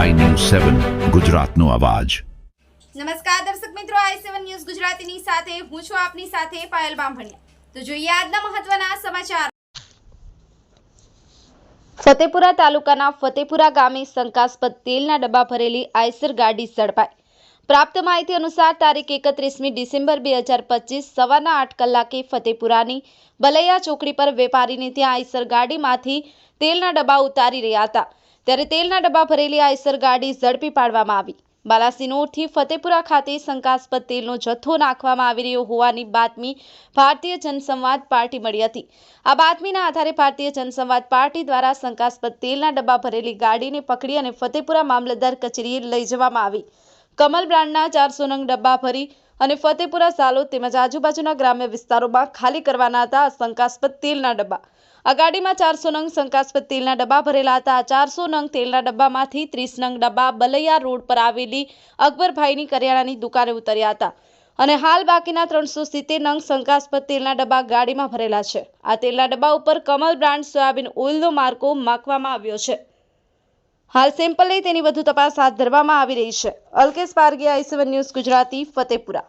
સેવન, ગુજરાતનો અવાજ. નમસ્કાર દર્શક મિત્રો, આઈ સેવન ન્યૂઝ ગુજરાતીની સાથે હું છું આપની સાથે પાયલ બામભણિયા. તો જોઈએ આજના મહત્વના સમાચાર. ફતેપુરા તાલુકાના ફતેપુરા ગામે શંકાસ્પદ તેલના ડબ્બા ભરેલી આઈસર ગાડી ઝડપાઈ. પ્રાપ્ત માહિતી અનુસાર તારીખ એકત્રીસમી ડિસેમ્બર બે હજાર પચીસ સવારના આઠ કલાકે ફતેપુરાની બલૈયા ચોકડી પર વેપારીને ત્યાં આઈસર ગાડીમાંથી તેલના ડબ્બા ઉતારી રહ્યા હતા. ત્યારે તેલના ડબ્બા ભરેલી આઈસર ગાડી ઝડપી પાડવામાં આવી. બાલાસિનોરથી ફતેપુરા ખાતે શંકાસ્પદ તેલનો જથ્થો નાખવામાં આવી રહ્યો હોવાની બાતમી ભારતીય જનસંવાદ પાર્ટી મળી હતી. આ બાતમીના આધારે ભારતીય જનસંવાદ પાર્ટી દ્વારા શંકાસ્પદ તેલના ડબ્બા ભરેલી ગાડીને પકડી અને ફતેપુરા મામલતદાર કચેરીએ લઈ જવામાં આવી. કમલ બ્રાન્ડના ચારસો નંગ ડબ્બા ભરી અને ફતેપુરા સાલો તેમજ આજુબાજુના ગ્રામ્ય વિસ્તારોમાં ખાલી કરવાના હતા શંકાસ્પદ તેલના ડબ્બા. આ ગાડીમાં ચારસો નંગ શંકાસ્પદ તેલના ડબ્બા ભરેલા હતા. આ ચારસો નંગ તેલના ડબ્બામાંથી ત્રીસ નંગ ડબ્બા બલૈયા રોડ પર આવેલી અકબરભાઈની કરિયાણાની દુકાને ઉતર્યા હતા. અને હાલ બાકીના ત્રણસો સિત્તેર નંગ શંકાસ્પદ તેલના ડબ્બા ગાડીમાં ભરેલા છે. આ તેલના ડબ્બા ઉપર કમલ બ્રાન્ડ સોયાબીન ઓઇલનો માર્કો માખવામાં આવ્યો છે. હાલ સેમ્પલ લઈ તેની વધુ તપાસ હાથ ધરવામાં આવી રહી છે. Alkesh Pargi I seven news, Gujarati, Fatepura.